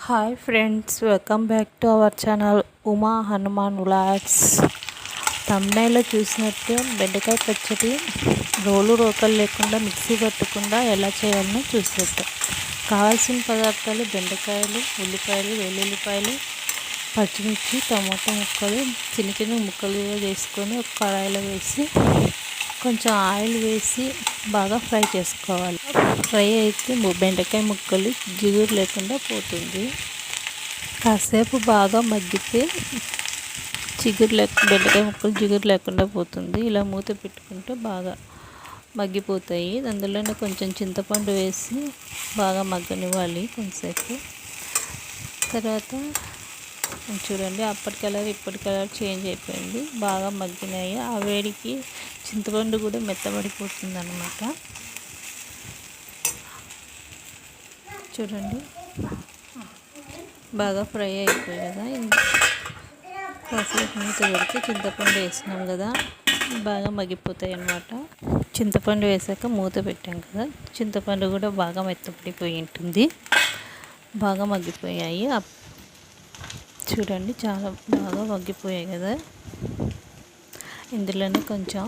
Hi friends welcome back to our channel Uma Hanuman ఉలాక్స్ తమ్నైలో చూసినట్టు బెండకాయ పచ్చడి రోలు రోకలు లేకుండా మిక్సీ పట్టకుండా ఎలా చేయాలో చూసేద్దాం కావాల్సిన పదార్థాలు బెండకాయలు ఉల్లిపాయలు వెల్లుల్లిపాయలు పచ్చిమిర్చి టమాటా ముక్కలు చిన్న చిన్న ముక్కలు చేసుకొని ఒక కడాయిలో వేసి కొంచెం ఆయిల్ వేసి బాగా ఫ్రై చేసుకోవాలి. ఫ్రై అయితే బెండకాయ ముక్కలు జిగురు లేకుండా పోతుంది. కాసేపు బాగా మగ్గితే చిగురు లేక బెండకాయ ముక్కలు జిగురు లేకుండా పోతుంది. ఇలా మూత పెట్టుకుంటే బాగా మగ్గిపోతాయి. అందులోనే కొంచెం చింతపండు వేసి బాగా మగ్గనివ్వాలి కొంతసేపు. తర్వాత చూడండి అప్పటి కలర్ ఇప్పటి కలర్ చేంజ్ అయిపోయింది. బాగా మగ్గినాయి. ఆ వేడికి చింతపండు కూడా మెత్తబడిపోతుంది అనమాట చూడండి. బాగా ఫ్రై అయిపోయి కదా. కాసేపు మూత పెడితే చింతపండు వేసినాం కదా. బాగా మగ్గిపోతాయి అన్నమాట. చింతపండు వేసాక మూత పెట్టాం కదా. చింతపండు కూడా బాగా మెత్తపడిపోయి ఉంటుంది. బాగా మగ్గిపోయాయి. చూడండి చాలా బాగా వగ్గిపోయాయి కదా. ఇందులోనే కొంచెం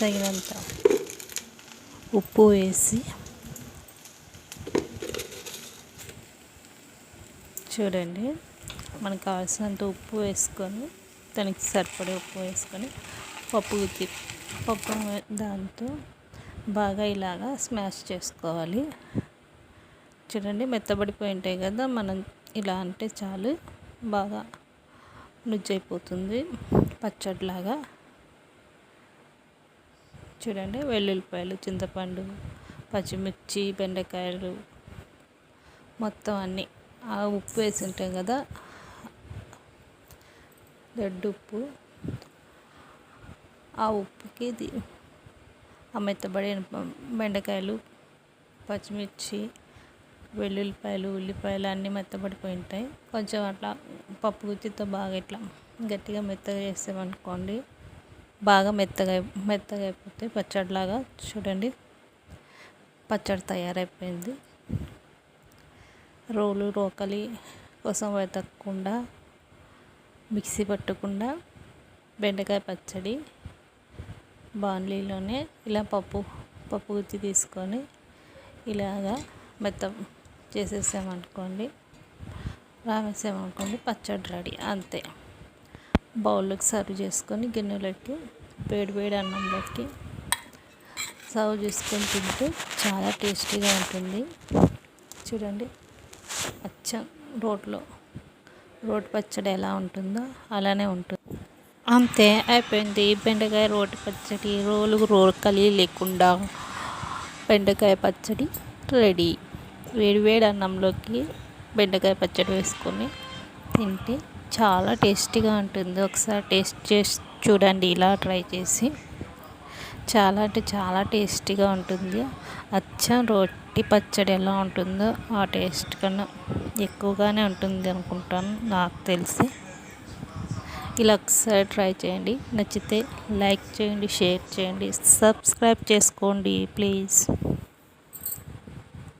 తగినంత ఉప్పు వేసి చూడండి మనకు కావాల్సినంత ఉప్పు వేసుకొని దానికి సరిపడే ఉప్పు వేసుకొని పప్పు గుత్తి పప్పు దాంతో బాగా ఇలాగా స్మాష్ చేసుకోవాలి. చూడండి మెత్తబడిపోయి ఉంటాయి కదా మనం ఇలా అంటే చాలు. బాగా నుజ్జైపోతుంది పచ్చడిలాగా. చూడండి వెల్లుల్లిపాయలు చింతపండు పచ్చిమిర్చి బెండకాయలు మొత్తం అన్నీ. ఆ ఉప్పు వేసి ఉంటాం కదా దొడ్డు ఉప్పు. ఆ ఉప్పుకి ఆ మెత్తబడిన బెండకాయలు పచ్చిమిర్చి వెల్లుల్లిపాయలు ఉల్లిపాయలు అన్నీ మెత్తబడిపోయి ఉంటాయి కొంచెం అట్లా పప్పు గుత్తితో బాగా ఇట్లా గట్టిగా మెత్తగా చేసామనుకోండి బాగా మెత్తగా మెత్తగా అయిపోతాయి. పచ్చడిలాగా చూడండి పచ్చడి తయారైపోయింది. రోలు రోకలి కోసం వెతకకుండా మిక్సీ పట్టకుండా బెండకాయ పచ్చడి బాండ్లీలోనే ఇలా పప్పు పప్పు గుత్తి తీసుకొని ఇలాగా మెత్త చేసేసామనుకోండి రామేసామనుకోండి పచ్చడి రెడీ అంతే. బౌల్లోకి సర్వ్ చేసుకొని గిన్నెలోకి వేడి వేడి అన్నంలోకి సర్వ్ చేసుకొని తింటే చాలా టేస్టీగా ఉంటుంది. చూడండి అచ్చం రోట్లో రోటి పచ్చడి ఎలా ఉంటుందో అలానే ఉంటుంది. అంతే అయిపోయింది. బెండకాయ రోటి పచ్చడి రోలు రోకలి లేకుండా బెండకాయ పచ్చడి రెడీ. వేడివేడి అన్నంలోకి బెండకాయ పచ్చడి వేసుకొని తింటే చాలా టేస్టీగా ఉంటుంది. ఒకసారి టేస్ట్ చేసి చూడండి ఇలా ట్రై చేసి. చాలా అంటే చాలా టేస్టీగా ఉంటుంది. అచ్చం రొట్టి పచ్చడి ఎలా ఉంటుందో ఆ టేస్ట్ కన్నా ఎక్కువగానే ఉంటుంది అనుకుంటాను నాకు తెలిసి. ఇలా ఒకసారి ట్రై చేయండి. నచ్చితే లైక్ చేయండి షేర్ చేయండి సబ్స్క్రైబ్ చేసుకోండి ప్లీజ్.